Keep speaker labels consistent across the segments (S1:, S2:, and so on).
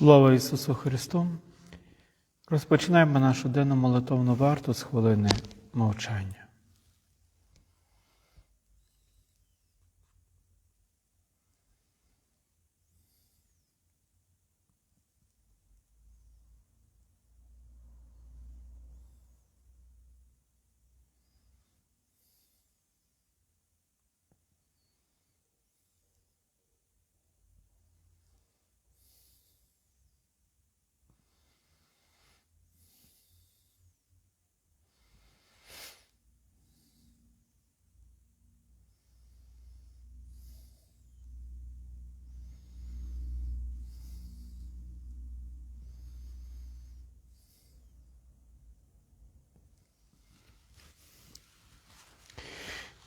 S1: Слава Ісусу Христу! Розпочинаємо нашу денну молитовну варту з хвилини мовчання.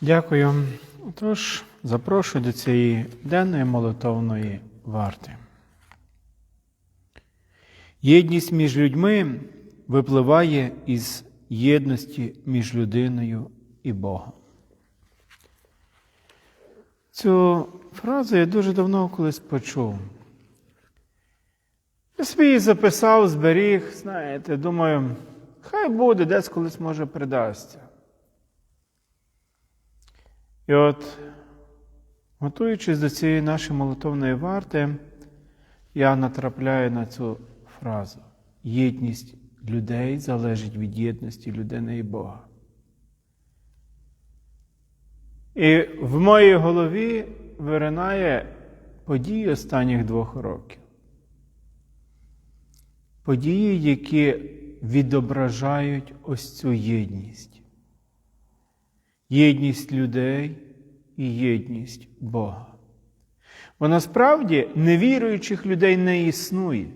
S1: Дякую. Отож, запрошую до цієї денної молитовної варти. Єдність між людьми випливає із єдності між людиною і Богом. Цю фразу я дуже давно колись почув. Я собі її записав, зберіг, знаєте, думаю, хай буде, десь колись може придасться. І от, готуючись до цієї нашої молитовної варти, я натрапляю на цю фразу. Єдність людей залежить від єдності людини і Бога. І в моїй голові виринає події останніх двох років. Події, які відображають ось цю єдність. Єдність людей і єдність Бога. Бо насправді невіруючих людей не існує.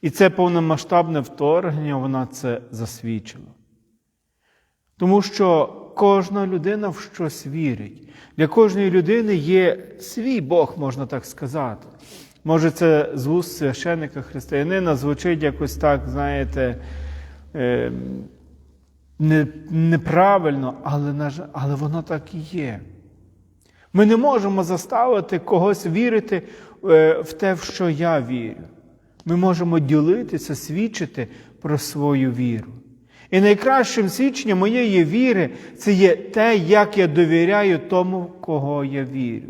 S1: І це повномасштабне вторгнення, вона це засвідчила. Тому що кожна людина в щось вірить. Для кожної людини є свій Бог, можна так сказати. Може, це з вуст священника християнина звучить якось так, знаєте, е, не, неправильно, але, але воно так і є. Ми не можемо заставити когось вірити е, в те, в що я вірю. Ми можемо ділитися, свідчити про свою віру. І найкращим свідченням моєї віри це є те, як я довіряю тому, кого я вірю.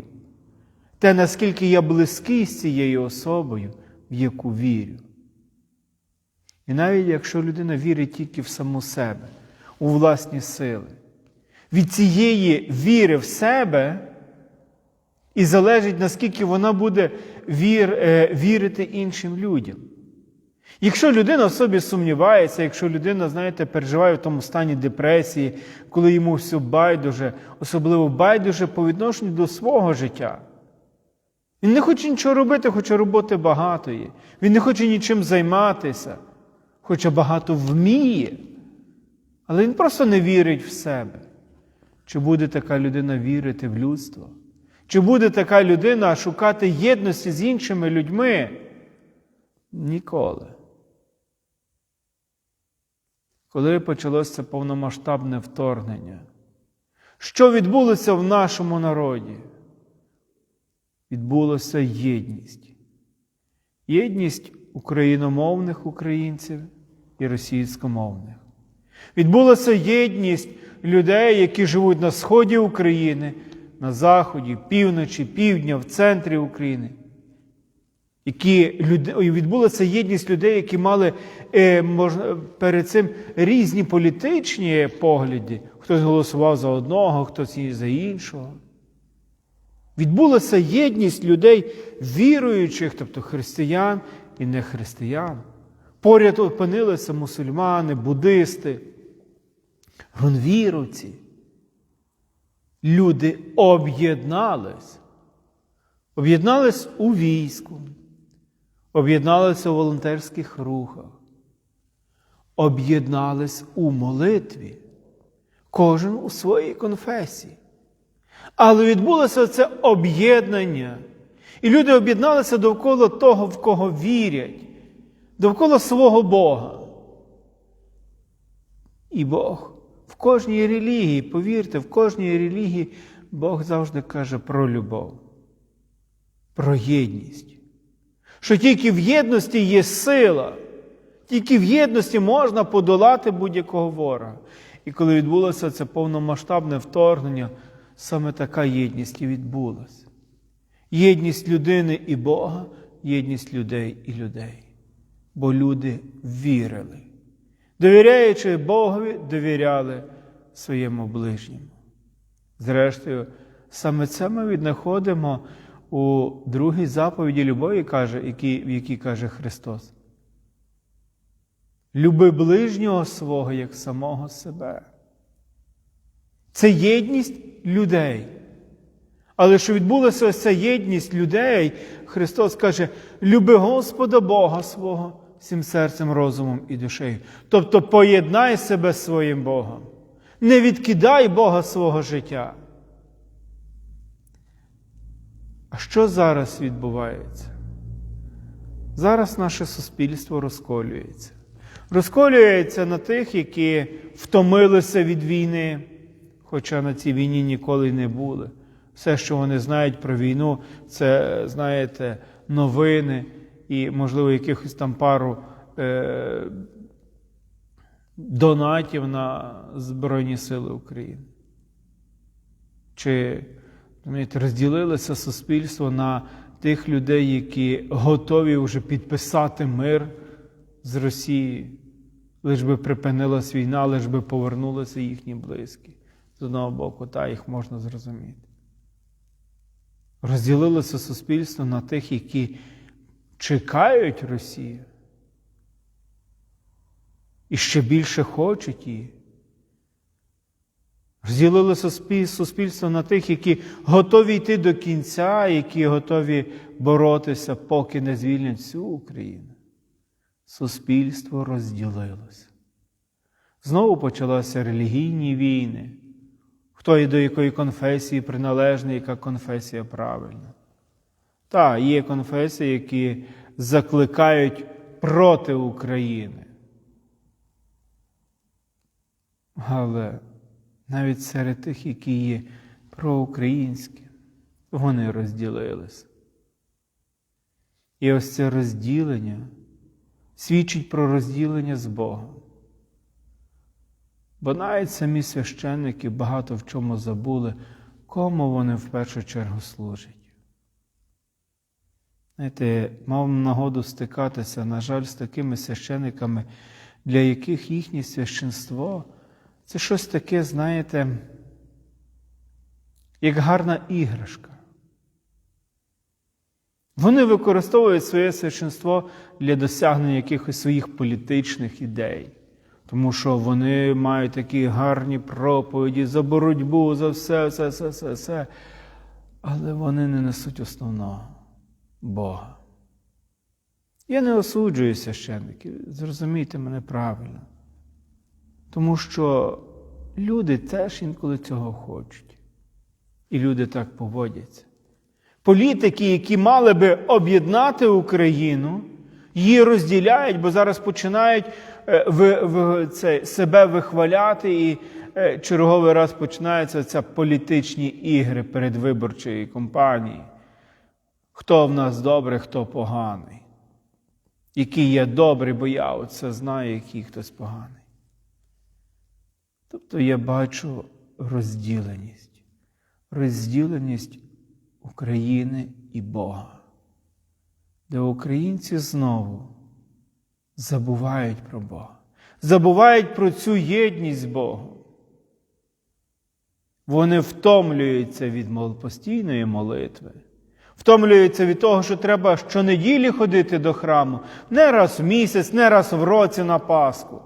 S1: Те, наскільки я близький з цією особою, в яку вірю. І навіть якщо людина вірить тільки в саму себе, у власні сили, від цієї віри в себе і залежить, наскільки вона буде вір, е, вірити іншим людям. Якщо людина в собі сумнівається, якщо людина, знаєте, переживає в тому стані депресії, коли йому все байдуже, особливо байдуже по відношенню до свого життя. Він не хоче нічого робити, хоча роботи багато є. Він не хоче нічим займатися, хоча багато вміє. Але він просто не вірить в себе. Чи буде така людина вірити в людство? Чи буде така людина шукати єдності з іншими людьми? Ніколи. Коли почалося повномасштабне вторгнення, що відбулося в нашому народі? Відбулося єдність. Єдність україномовних українців і російськомовних. Відбулася єдність людей, які живуть на сході України, на заході, півночі, півдня, в центрі України. Які відбулася єдність людей, які мали е, можна, перед цим різні політичні погляди. Хтось голосував за одного, хтось за іншого. Відбулася єдність людей, віруючих, тобто християн і нехристиян. Поряд опинилися мусульмани, буддисти, гунвіровці. Люди об'єднались. Об'єднались у війську, об'єдналися у волонтерських рухах, об'єднались у молитві, кожен у своїй конфесії. Але відбулося це об'єднання. І люди об'єдналися довкола того, в кого вірять, довкола свого Бога. І Бог в кожній релігії, повірте, в кожній релігії Бог завжди каже про любов, про єдність. що тільки в єдності є сила, тільки в єдності можна подолати будь-якого ворога. І коли відбулося це повномасштабне вторгнення, саме така єдність і відбулася. Єдність людини і Бога, єдність людей і людей. Бо люди вірили. Довіряючи Богові, довіряли своєму ближньому. Зрештою, саме це ми віднаходимо у другій заповіді любові, каже, в якій каже Христос. Люби ближнього свого як самого себе. Це єдність людей. Але що відбулася ось ця єдність людей, Христос каже: люби Господа Бога свого всім серцем, розумом і душею. Тобто поєднай себе з своїм Богом. Не відкидай Бога свого життя. А що зараз відбувається? Зараз наше суспільство розколюється. Розколюється на тих, які втомилися від війни, хоча на цій війні ніколи не були. Все, що вони знають про війну, це, знаєте, новини і, можливо, якихось там пару е- донатів на Збройні Сили України. Чи розумієте, розділилося суспільство на тих людей, які готові вже підписати мир з Росією, лиш би припинилась війна, лиш би повернулися їхні близькі. З одного боку, та їх можна зрозуміти. Розділилося суспільство на тих, які чекають Росію. І ще більше хочуть її. Розділилося суспільство на тих, які готові йти до кінця, які готові боротися, поки не звільнять всю Україну. Суспільство розділилося. Знову почалися релігійні війни. Хто і до якої конфесії приналежний, яка конфесія правильна. Так, є конфесії, які закликають проти України. Але навіть серед тих, які є проукраїнські, вони розділилися. І ось це розділення свідчить про розділення з Богом. Бо навіть самі священники багато в чому забули, кому вони в першу чергу служать. Знаєте, мав нагоду стикатися, на жаль, з такими священиками, для яких їхнє священство це щось таке, знаєте, як гарна іграшка. Вони використовують своє священство для досягнення якихось своїх політичних ідей, тому що вони мають такі гарні проповіді за боротьбу, за все, все, все, все, все. Але вони не несуть основного Бога. Я не осуджую священників, зрозумійте мене правильно. Тому що люди теж інколи цього хочуть. І люди так поводяться. Політики, які мали би об'єднати Україну, її розділяють, бо зараз починають е, в, в, це, себе вихваляти, і е, черговий раз починаються це політичні ігри передвиборчої кампанії. Хто в нас добрий, хто поганий. Який є добрий, бо я оце знаю, який хтось поганий. Тобто я бачу розділеність, розділеність України і Бога, де українці знову забувають про Бога, забувають про цю єдність з Богом. Вони втомлюються від постійної молитви. Втомлюються від того, що треба щонеділі ходити до храму, не раз в місяць, не раз в році на Пасху,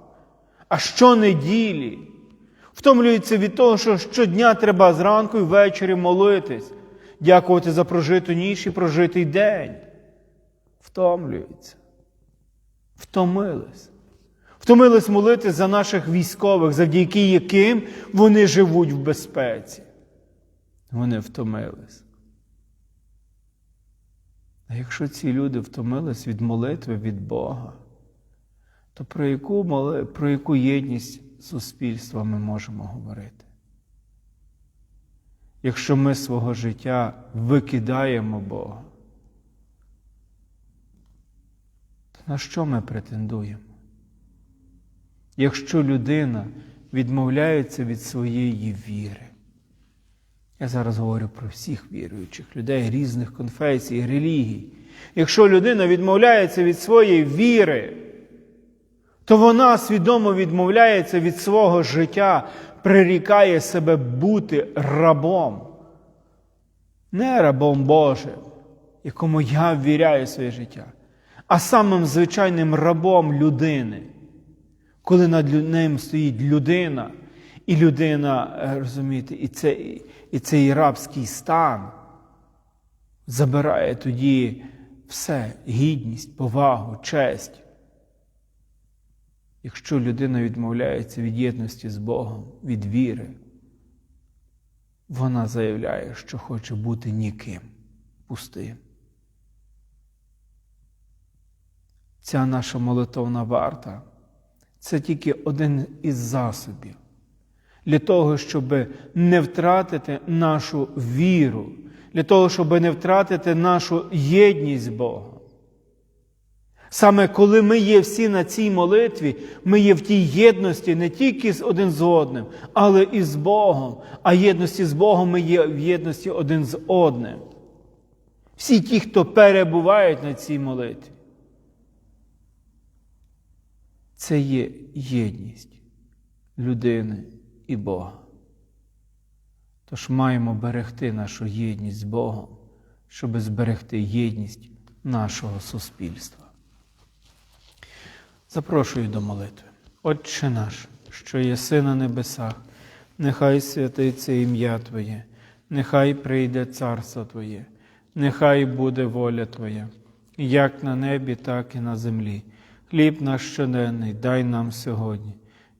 S1: а щонеділі. Втомлюються від того, що щодня треба зранку і ввечері молитись, дякувати за прожиту ніч і прожитий день. Втомлюються. Втомились. Втомились молитись за наших військових, завдяки яким вони живуть в безпеці. Вони втомились. А якщо ці люди втомились від молитви від Бога, то про яку, про яку єдність суспільства ми можемо говорити? Якщо ми свого життя викидаємо Бога, то на що ми претендуємо? Якщо людина відмовляється від своєї віри, я зараз говорю про всіх віруючих людей різних конфесій, релігій. Якщо людина відмовляється від своєї віри, то вона свідомо відмовляється від свого життя, прирікає себе бути рабом. Не рабом Божим, якому я ввіряю своє життя, а самим звичайним рабом людини, коли над ним стоїть людина, і людина, е, розумієте, і, це, і цей рабський стан забирає тоді все гідність, повагу, честь. Якщо людина відмовляється від єдності з Богом, від віри, вона заявляє, що хоче бути ніким, пустим. Ця наша молитовна варта це тільки один із засобів для того, щоб не втратити нашу віру, для того, щоб не втратити нашу єдність з Богом. Саме коли ми є всі на цій молитві, ми є в тій єдності не тільки з один з одним, але і з Богом. А єдності з Богом ми є в єдності один з одним. Всі ті, хто перебувають на цій молитві, це є єдність людини і Бога. Тож маємо берегти нашу єдність з Богом, щоб зберегти єдність нашого суспільства. Запрошую до молитви. Отче наш, що єси на небесах, нехай святиться ім'я Твоє, нехай прийде царство Твоє, нехай буде воля Твоя, як на небі, так і на землі. Хліб наш щоденний дай нам сьогодні,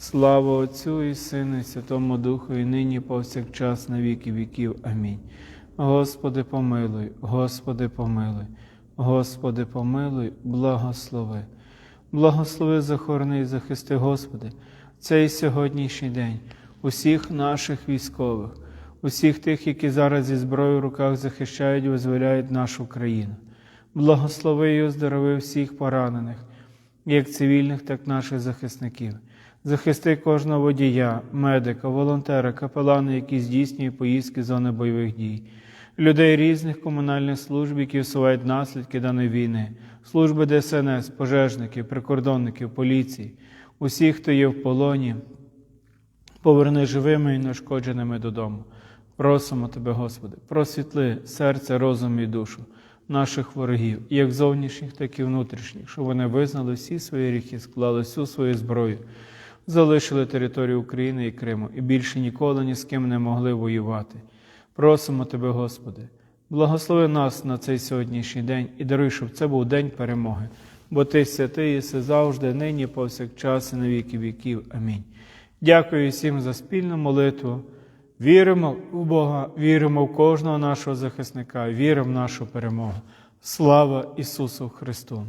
S1: Слава Отцю і Сину, і Святому Духу, і нині повсякчас на віки віків. Амінь. Господи, помилуй, Господи, помилуй. Господи, помилуй, благослови. Благослови, захорони і захисти, Господи, цей сьогоднішній день, усіх наших військових, усіх тих, які зараз зі зброєю в руках захищають і визволяють нашу країну. Благослови і оздорови всіх поранених, як цивільних, так і наших захисників. Захисти кожного водія, медика, волонтера, капелана, які здійснюють поїздки зони бойових дій. Людей різних комунальних служб, які усувають наслідки даної війни, служби ДСНС, пожежників, прикордонників, поліції, усіх, хто є в полоні, поверни живими і нешкодженими додому. Просимо Тебе, Господи, просвітли серце, розум і душу наших ворогів, як зовнішніх, так і внутрішніх, щоб вони визнали всі свої гріхи, склали всю свою зброю, залишили територію України і Криму і більше ніколи ні з ким не могли воювати. Просимо Тебе, Господи, благослови нас на цей сьогоднішній день і даруй, щоб це був день перемоги, бо Ти святий єси завжди, нині, повсякчас і на віки віків. Амінь. Дякую всім за спільну молитву. Віримо в Бога, віримо в кожного нашого захисника, віримо в нашу перемогу. Слава Ісусу Христу!